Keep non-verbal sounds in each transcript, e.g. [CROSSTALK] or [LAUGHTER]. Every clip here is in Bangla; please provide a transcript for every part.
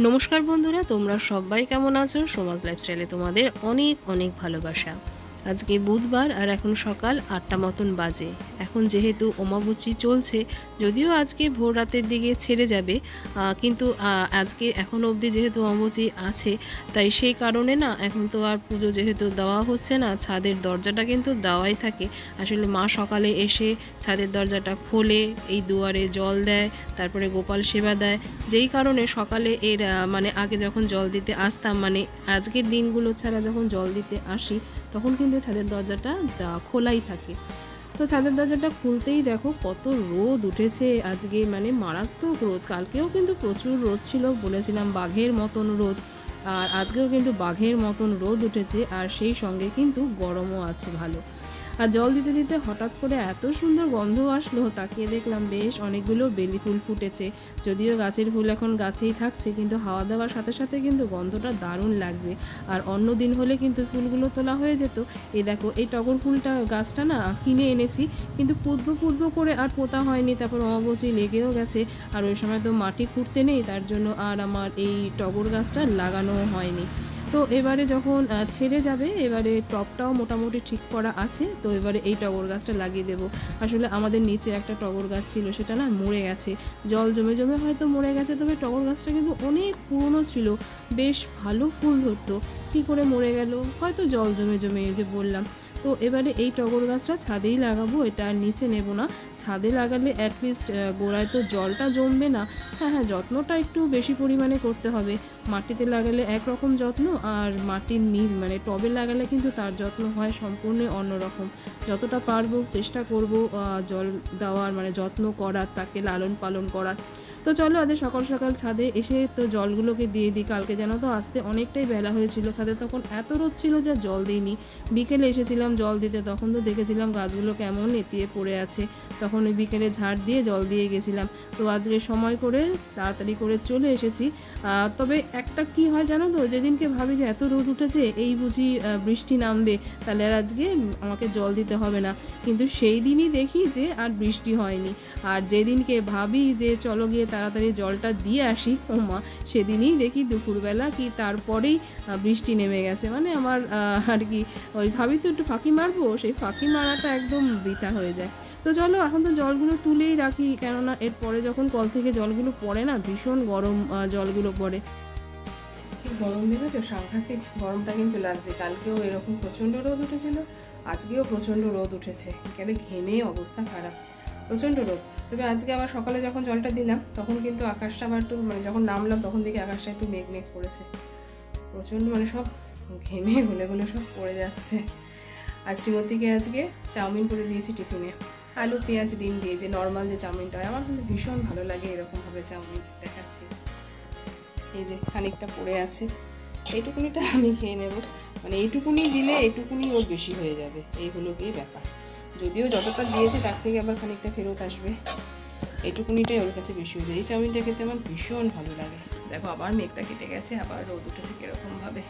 নমস্কার বন্ধুরা তোমরা সবাই কেমন আছো? সমাজ লাইফস্টাইলে তোমাদের অনেক অনেক ভালোবাসা। আজকে বুধবার আর এখন সকাল আটটা মতন বাজে। এখন যেহেতু অমাবুচি চলছে, যদিও আজকে ভোর রাতের দিকে ছেড়ে যাবে কিন্তু আজকে এখন অবধি যেহেতু অমাবুচি আছে, তাই সেই কারণে না, এখন তো আর পুজো যেহেতু দেওয়া হচ্ছে না, ছাদের দরজাটা কিন্তু দেওয়াই থাকে। আসলে মা সকালে এসে ছাদের দরজাটা খোলে, এই দুয়ারে জল দেয়, তারপরে গোপাল সেবা দেয়। যেই কারণে সকালে এর মানে আগে যখন জল দিতে আসতাম মানে আজকের দিনগুলো ছাড়া যখন জল দিতে আসি, তখন কিন্তু ছাদের দরজাটা খোলাই থাকে। তো ছাদের দরজাটা খুলতেই দেখো কত রোদ উঠেছে। আজকে মানে মারাত্মক রোদ। কালকেও কিন্তু প্রচুর রোদ ছিল বলেছিলাম, বাঘের মতন রোদ। আর আজকেও কিন্তু বাঘের মতন রোদ উঠেছে। আর সেই সঙ্গে কিন্তু গরমও আছে ভালো। আর জল দিতে দিতে হঠাৎ করে এত সুন্দর গন্ধ আসলো, তাকিয়ে দেখলাম বেশ অনেকগুলো বেলি ফুল ফুটেছে। যদিও গাছের ফুল এখন গাছেই থাকছে, কিন্তু হাওয়া দেওয়ার সাথে সাথে কিন্তু গন্ধটা দারুণ লাগছে। আর অন্য দিন হলে কিন্তু ফুলগুলো তোলা হয়ে যেত। এই দেখো, এই টগর ফুলটা, গাছটা না কিনে এনেছি, কিন্তু পুতবো পুতবো করে আর পোতা হয়নি, তারপর অবচি লেগেও গেছে। আর ওই সময় তো মাটি খুঁড়তে নেই, তার জন্য আর আমার এই টগর গাছটা লাগানো হয়নি। তো এবারে যখন ছেড়ে যাবে, এবারে টপটাও মোটামুটি ঠিক করা আছে, তো এবারে এই টগর গাছটা লাগিয়ে দেব। আসলে আমাদের নিচে একটা টগর গাছ ছিল, সেটা না মরে গেছে। জল জমে জমে হয়তো মরে গেছে, তবে টগর গাছটা কিন্তু অনেক পুরনো ছিল, বেশ ভালো ফুল ধরতো। কী করে মরে গেল? হয়তো জল জমে জমে, এই যে বললাম। তো এবারে এই টগর গাছটা ছাদেই লাগাবো, এটা আর নিচে নেব না। ছাদে লাগালে অ্যাটলিস্ট গোড়ায় তো জলটা জমবে না। হ্যাঁ হ্যাঁ যত্নটা একটু বেশি পরিমাণে করতে হবে। মাটিতে লাগালে একরকম যত্ন আর মাটির নীল মানে টবে লাগালে কিন্তু তার যত্ন হয় সম্পূর্ণ অন্যরকম। যতটা পারব চেষ্টা করব জল দেওয়ার মানে যত্ন করার, তাকে লালন পালন করার। তো চলো আজ সকাল সকাল ছাদে এসে তো জলগুলোকে দিয়ে দিই। কালকে যেন তো আসতে অনেকটাই বেলা হয়েছিল। ছাদে তখন এত রোদ ছিল যে জল দিইনি। বিকেলে এসেছিলাম জল দিতে। তখন তো দেখেছিলাম গাছগুলো কেমন নেতিয়ে পড়ে আছে। তখন ওই বিকেলে ঝাড় দিয়ে জল দিয়ে গেছিলাম। তো আজকে সময় করে তাড়াতাড়ি করে চলে এসেছি। তবে একটা কি হয় জানো তো? যেদিনকে ভাবি যে এত রোদ উঠেছে, এই বুঝি বৃষ্টি নামবে। তাহলে আর আজকে আমাকে জল দিতে হবে না। কিন্তু সেই দিনই দেখি যে আর বৃষ্টি হয়নি। আর যেদিনকে ভাবি যে চলো গিয়ে তাড়াতাড়ি জলটা দিয়ে আসি। ও মা, সেদিনই দেখি দুপুরবেলা কি তারপরেই বৃষ্টি নেমে গেছে। মানে আমার আর কি, ওই ভাবি তো একটু ফাঁকি মারবো, সেই ফাঁকি মারাটা একদম বৃথা হয়ে যায়। তো চলো, এখন তো জলগুলো তুলেই রাখি, কেননা এরপরে যখন কল থেকে জলগুলো পড়ে না, ভীষণ গরম জলগুলো পড়ে। গরম দেখেছ? সাংঘাতিক গরমটা কিন্তু লাগছে। কালকেও এরকম প্রচণ্ড রোদ উঠেছিল, আজকেও প্রচণ্ড রোদ উঠেছে। একেবারে ঘেমে অবস্থা খারাপ। প্রচণ্ড রোদ। তবে আজকে আবার সকালে যখন জলটা দিলাম, তখন কিন্তু আকাশটা আবার একটু মানে যখন নামলাম, তখন দেখি আকাশটা একটু মেঘ মেঘ করেছে। প্রচণ্ড মানে সব ঘেমে গলে গলে সব পড়ে যাচ্ছে। আর শ্রীমতীকে আজকে চাউমিন করে দিয়েছি টিফিনে। আলু, পেঁয়াজ, ডিম দিয়ে যে নর্মাল যে চাউমিনটা হয়, আমার কিন্তু ভীষণ ভালো লাগে এরকমভাবে চাউমিন দেখাচ্ছি। এই যে খানিকটা পড়ে আছে। এইটুকুনিটা আমি খেয়ে নেব। মানে এইটুকুনি দিলে এইটুকুনি ওর বেশি হয়ে যাবে। এই হলো ব্যাপার। যদিও যতটা দিয়েছে, তার থেকে আবার খানিকটা ফেরত আসবে। এইটুকুনিটাই ওর কাছে বেশি হয়ে যায়। এই চাউমিনটা খেতে আমার ভীষণ ভালো লাগে। দেখো, আবার মেঘটা কেটে গেছে, আবার রোদ উঠেছে কীরকমভাবে।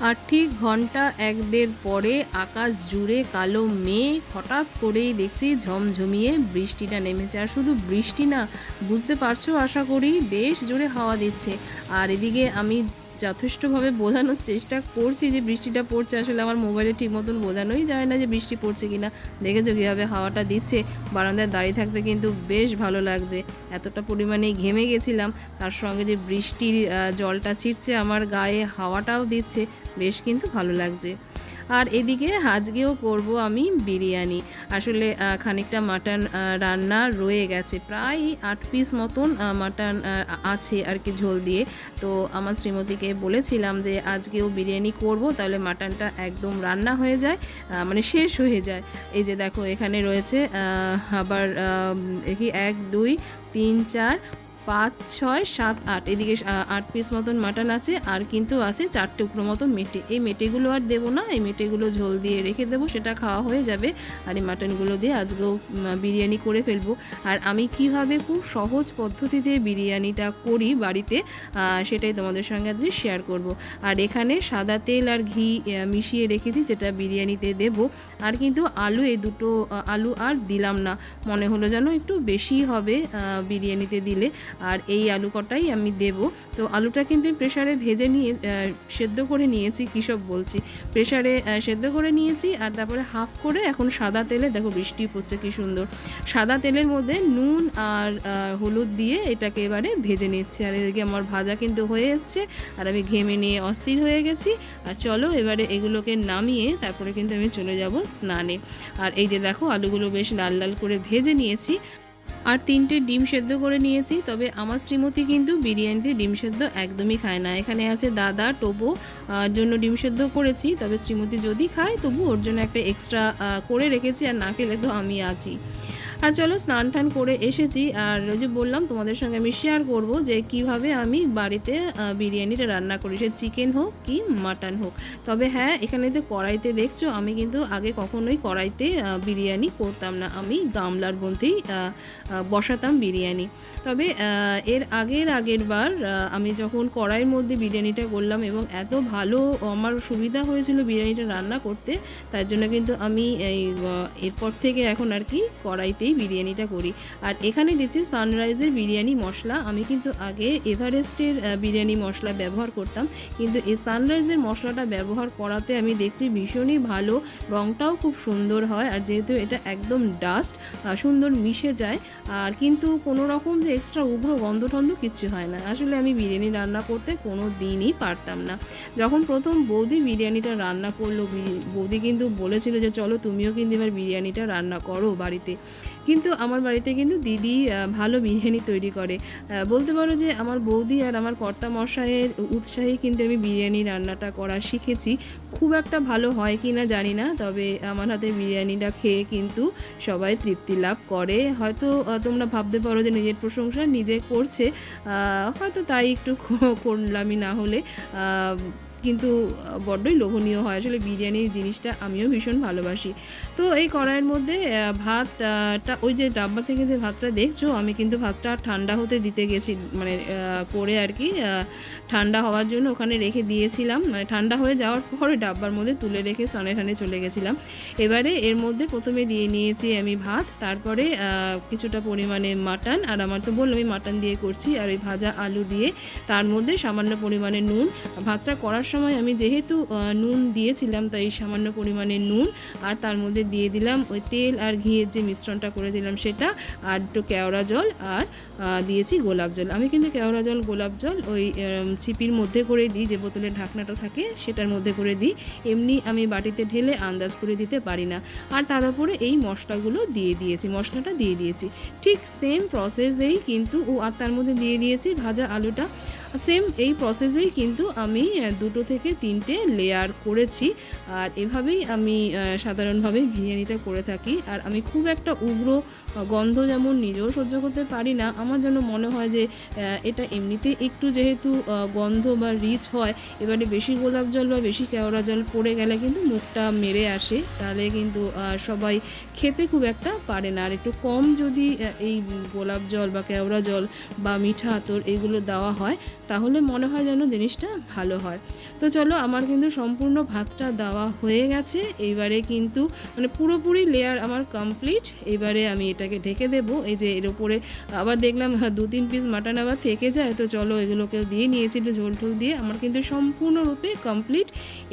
আর ঠিক ঘণ্টা এক দেড় পরে আকাশ জুড়ে কালো মেঘ হঠাৎ করেই দেখছি ঝমঝমিয়ে বৃষ্টিটা নেমেছে। আর শুধু বৃষ্টি না, বুঝতে পারছ, আশা করি বেশ জোরে হাওয়া দিচ্ছে। আর এদিকে আমি যথেষ্টভাবে বোঝানোর চেষ্টা করছি যে বৃষ্টিটা পড়ছে, আসলে আমার মোবাইলে ঠিক মতন বোঝানোই যায় না যে বৃষ্টি পড়ছে কিনা। দেখেছ কীভাবে হাওয়াটা দিচ্ছে, বারান্দায় দাঁড়িয়ে থাকতে কিন্তু বেশ ভালো লাগছে। এতটা পরিমাণে ঘেমে গেছিলাম, তার সঙ্গে যে বৃষ্টির জলটা ছিটছে আমার গায়ে, হাওয়াটাও দিচ্ছে, বেশ কিন্তু ভালো লাগছে। আর এদিকে আজকেও করব আমি বিরিয়ানি। আসলে খানিকটা মাটন রান্না রয়ে গেছে। প্রায় আট পিস মতন মাটন আছে আর কি ঝোল দিয়ে। তো আমার শ্রীমতীকে বলেছিলাম যে, আজকেও বিরিয়ানি করব, তাহলে মাটনটা একদম রান্না হয়ে যায় মানে শেষ হয়ে যায়। এই যে দেখো, এখানে রয়েছে আবার দেখি, এক, দুই, তিন, চার পাঁচ, ছয়, সাত, আট। এদিকে আট পিস মতন মাটন আছে, আর কিন্তু আছে চার টুকরো মতন মেটে। এই মেটেগুলো আর দেবো না, এই মেটেগুলো ঝোল দিয়ে রেখে দেবো, সেটা খাওয়া হয়ে যাবে। আর এই মাটনগুলো দিয়ে আজকেও বিরিয়ানি করে ফেলব। আর আমি কীভাবে খুব সহজ পদ্ধতিতে বিরিয়ানিটা করি বাড়িতে সেটাই তোমাদের সঙ্গে আজকে শেয়ার করব। আর এখানে সাদা তেল আর ঘি মিশিয়ে রেখেছি যেটা বিরিয়ানিতে দেব। আর কিন্তু আলু, এই দুটো আলু আর দিলাম না। মনে হলো যেন একটু বেশি হবে বিরিয়ানিতে দিলে। আর এই আলু কটাই আমি দেব। তো আলুটা কিন্তু প্রেশারে ভেজে নিয়ে সেদ্ধ করে নিয়েছি কী সব বলছি প্রেশারে সেদ্ধ করে নিয়েছি আর তারপরে হাফ করে এখন সাদা তেলে, দেখো বৃষ্টি পড়ছে কি সুন্দর। সাদা তেলের মধ্যে নুন আর হলুদ দিয়ে এটাকে এবারে ভেজে নিচ্ছি। আর এদিকে আমার ভাজা কিন্তু হয়ে এসছে আর আমি ঘেমে নিয়ে অস্থির হয়ে গেছি। আর চলো এবারে এগুলোকে নামিয়ে তারপরে কিন্তু আমি চলে যাব স্নানে। আর এই যে দেখো আলুগুলো বেশ লাল লাল করে ভেজে নিয়েছি। আর তিনটে ডিম সেদ্ধ করে নিয়েছি তবে আমার শ্রীমতী কিন্তু বিরিয়ানিতে ডিম সেদ্ধ একদমই খায় না। এখানে আছে দাদা আহ, জন্য ডিম সেদ্ধ করেছি তবে শ্রীমতী যদি খায় তবু ওর জন্য একটা এক্সট্রা করে রেখেছি আর না খেলে তো আমি আছি। আর চলো স্নান টান করে এসেছি। আর ওই যে বললাম, তোমাদের সঙ্গে আমি শেয়ার করব যে কীভাবে আমি বাড়িতে বিরিয়ানিটা রান্না করি। সে চিকেন হোক কি মাটন হোক। তবে হ্যাঁ এখানে তো কড়াইতে দেখছ, আমি কিন্তু আগে কখনোই কড়াইতে বিরিয়ানি করতাম না। আমি গামলার মধ্যেই বসাতাম বিরিয়ানি। তবে এর আগের আগের বার আমি যখন কড়াইয়ের মধ্যে বিরিয়ানিটা করলাম এবং এত ভালো, আমার সুবিধা হয়েছিল বিরিয়ানিটা রান্না করতে, তার জন্য কিন্তু আমি এই এরপর থেকে এখন আর কি কড়াইতেই বিরিয়ানিটা করি। আর এখানে দিচ্ছি সানরাইজের বিরিয়ানি মশলা। আমি কিন্তু আগে এভারেস্টের বিরিয়ানি মশলা ব্যবহার করতাম। কিন্তু এই সানরাইজের মশলাটা ব্যবহার করাতে আমি দেখছি ভীষণই ভালো। রঙটাও খুব সুন্দর হয়। আর যেহেতু এটা একদম ডাস্ট সুন্দর মিশে যায়, আর কিন্তু কোনো রকম যে এক্সট্রা উগ্র গন্ধ টন্ধ কিচ্ছু হয় না। আসলে আমি বিরিয়ানি রান্না করতে কোনো দিনই পারতাম না। যখন প্রথম বৌদি বিরিয়ানিটা রান্না করল বৌদি কিন্তু বলেছিল যে, চলো তুমিও কিন্তু এবার বিরিয়ানিটা রান্না করো বাড়িতে। কিন্তু আমার বাড়িতে কিন্তু দিদি ভালো বিরিয়ানি তৈরি করে। বলতে পারো যে আমার বৌদি আর আমার কর্তা মশাইয়ের উৎসাহে কিন্তু আমি বিরিয়ানি রান্নাটা করা শিখেছি। খুব একটা ভালো হয় কি না জানি না, তবে আমার হাতে বিরিয়ানিটা খেয়ে কিন্তু সবাই তৃপ্তি লাভ করে। হয়তো তোমরা ভাবতে পারো যে নিজের প্রশংসা নিজে করছে হয়তো তাই একটু করলামই না হলে। কিন্তু বড্ডই লোভনীয় হয় আসলে বিরিয়ানির জিনিসটা। আমিও ভীষণ ভালোবাসি। তো এই কড়াইয়ের মধ্যে ভাতটা, ওই যে ডাব্বা থেকে যে ভাতটা দেখছ, আমি কিন্তু ভাতটা ঠান্ডা হতে দিতে গেছি মানে করে আর কি ঠান্ডা হওয়ার জন্য ওখানে রেখে দিয়েছিলাম। মানে ঠান্ডা হয়ে যাওয়ার পর ডাব্বার মধ্যে তুলে রেখে স্নানে ঠানে চলে গেছিলাম। এবারে এর মধ্যে প্রথমে দিয়ে নিয়েছি আমি ভাত, তারপরে কিছুটা পরিমাণে মাটন, আর আমার তো বললাম আমি মাটন দিয়ে করছি, আর ওই ভাজা আলু দিয়ে। তার মধ্যে সামান্য পরিমাণে নুন, ভাতটা করার সময় আমি যেহেতু নুন দিয়েছিলাম, তাই সামান্য পরিমাণে নুন, আর তার মধ্যে দিয়ে দিলাম ওই তেল আর ঘিয়ের যে মিশ্রণটা করেছিলাম সেটা, আর একটু কেওড়া জল, আর দিয়েছি গোলাপ জল। আমি কিন্তু কেওড়া জল, গোলাপ জল ওই ছিপির মধ্যে করে দিই, যে বোতলের ঢাকনাটা থাকে সেটার মধ্যে করে দিই। এমনি আমি বাটিতে ঢেলে আন্দাজ করে দিতে পারি না। আর তার উপরে এই মশলাগুলো দিয়ে দিয়েছি, মশলাটা দিয়ে দিয়েছি। ঠিক সেম প্রসেসেই কিন্তু ও, আর তার মধ্যে দিয়ে দিয়েছি ভাজা আলুটা। সেম এই প্রসেসেই কিন্তু আমি দুটো থেকে তিনটে লেয়ার করেছি। আর এভাবেই আমি সাধারণভাবে বিরিয়ানিটা করে থাকি। আর আমি খুব একটা উগ্র গন্ধ যেমন নিজেও সহ্য করতে পারি না, আমার যেন মনে হয় যে এটা এমনিতে একটু যেহেতু গন্ধ বা রিচ হয়, এবারে বেশি গোলাপ জল বা বেশি কেওড়া জল পড়ে গেলে কিন্তু মুখটা মেরে আসে, তাহলে কিন্তু সবাই খেতে খুব একটা পারে না। আর একটু কম যদি এই গোলাপ জল বা কেওড়া জল বা মিঠা আতর এগুলো দেওয়া হয় তাহলে মনে হয় যেন জিনিসটা ভালো হয়। তো চলো আমার কিন্তু সম্পূর্ণ ভাতটা দেওয়া হয়ে গেছে। এইবারে কিন্তু মানে পুরোপুরি লেয়ার আমার কমপ্লিট এবারে আমি এটাকে ঢেকে দেবো। এই যে এর উপরে আবার দেখলাম হ্যাঁ, দু তিন পিস মাটন আবার থেকে যায়। তো চলো এগুলোকে দিয়ে নিয়েছি একটু ঝোল টোল দিয়ে। আমার কিন্তু সম্পূর্ণরূপে কমপ্লিট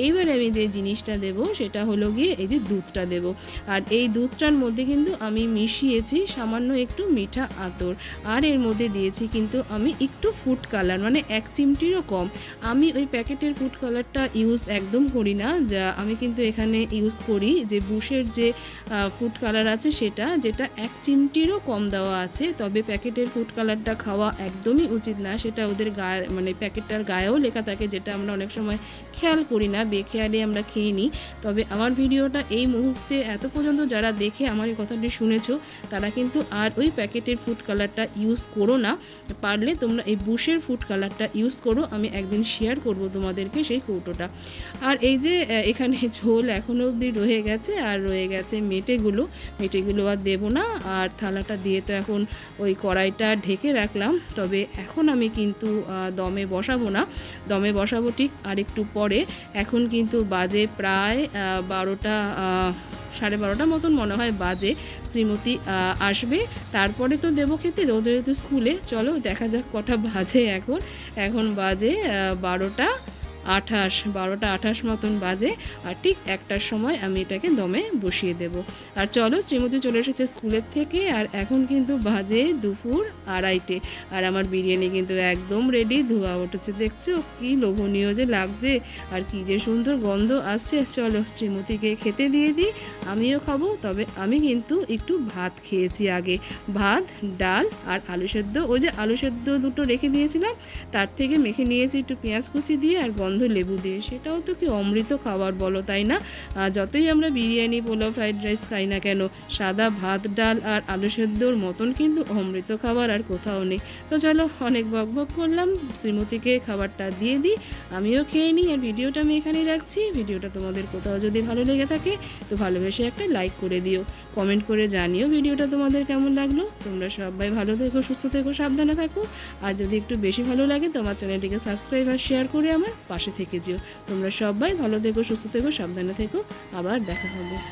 এইবারে আমি যে জিনিসটা দেব সেটা হলো গিয়ে এই যে দুধটা দেব। আর এই দুধটার মধ্যে কিন্তু আমি মিশিয়েছি সামান্য একটু মিঠা আতর। আর এর মধ্যে দিয়েছি কিন্তু আমি একটু ফুড কালার মানে এক চিমটিরও কম। আমি ওই প্যাকেটের ফুড কালারটা ইউজ একদম করি না। যা আমি কিন্তু এখানে ইউজ করি যে বুশের যে ফুড কালার আছে সেটা, যেটা এক চিমটিরও কম দেওয়া আছে, তবে প্যাকেটের ফুড কালারটা খাওয়া একদমই উচিত না। সেটা ওদের গায়ে মানে প্যাকেটটার গায়েও লেখা থাকে, যেটা আমরা অনেক সময় খেয়াল করি না, বেখেয়ালে আমরা খেয়ে নিই। তবে আমার ভিডিওটা এই মুহূর্তে এত পর্যন্ত যারা দেখে আমার এই কথাটি শুনেছো, তারা কিন্তু আর ওই প্যাকেটের ফুড কালারটা ইউজ করো না। পারলে তোমরা এই বুশের ফুড কালারটা ইউজ করো, আমি একদিন শেয়ার করব তোমাদেরকে সেই কৌটোটা আর এই যে এখানে [LAUGHS] ঝোল এখনও অবধি রয়ে গেছে, আর রয়ে গেছে মেটেগুলো। মেটেগুলো আর দেবো না, আর থালাটা দিয়ে তো এখন ওই কড়াইটা ঢেকে রাখলাম। তবে এখন আমি কিন্তু দমে বসাবো না। দমে বসাবো ঠিক আর একটু পরে। এখন কিন্তু বাজে প্রায় বারোটা সাড়ে বারোটা মতন মনে হয় বাজে। শ্রীমতী আসবে। তারপরে তো দেবো খেতে ওদের তো স্কুলে। চলো দেখা যাক কটা বাজে এখন। এখন বাজে বারোটা। আঠাশ, বারোটা আঠাশ মতন বাজে আর ঠিক একটার সময় আমি এটাকে দমে বসিয়ে দেব। আর চলো, শ্রীমতী চলে এসেছে স্কুলের থেকে আর এখন কিন্তু বাজে দুপুর আড়াইটে। আর আমার বিরিয়ানি কিন্তু একদম রেডি ধোয়া উঠেছে, দেখছ? কি লোভনীয় যে লাগছে আর কি যে সুন্দর গন্ধ আসছে। চলো, শ্রীমতীকে খেতে দিয়ে দিই, আমিও খাব, তবে আমি কিন্তু একটু ভাত খেয়েছি আগে। ভাত, ডাল আর আলু সেদ্ধ। ওই যে আলু সেদ্ধ দুটো রেখে দিয়েছিলাম, তার থেকে মেখে নিয়েছি একটু পেঁয়াজ কুচি দিয়ে আর গন্ধ লেবু দিয়ে, সেটাও তো কি অমৃত খাবার বলো, তাই না? যতই আমরা বিরিয়ানি, পোলাও, ফ্রাইড রাইস খাই না কেন, সাদা ভাত, ডাল আর আলু সেদ্ধর মতন কিন্তু অমৃত খাবার আর কোথাও নেই। তো চলো অনেক বক বক করলাম, শ্রীমতীকে খাবারটা দিয়ে দিই, আমিও খেয়ে নিই, আর ভিডিওটা আমি এখানেই রাখছি। ভিডিওটা তোমাদের কোথাও যদি ভালো লেগে থাকে, তো ভালোবেসে একটা লাইক করে দিও। কমেন্ট করে জানিও ভিডিওটা তোমাদের কেমন লাগল। তোমরা সবাই ভালো থেকো, সুস্থ থেকো, সাবধানে থাকো। আর যদি একটু বেশি ভালো লাগে তোমার চ্যানেলটিকে সাবস্ক্রাইব আর শেয়ার করে আমার পাশে থেকে যেও। তোমরা সবাই ভালো থেকো সুস্থ থেকো সাবধানে থেকো। আবার দেখা হবে।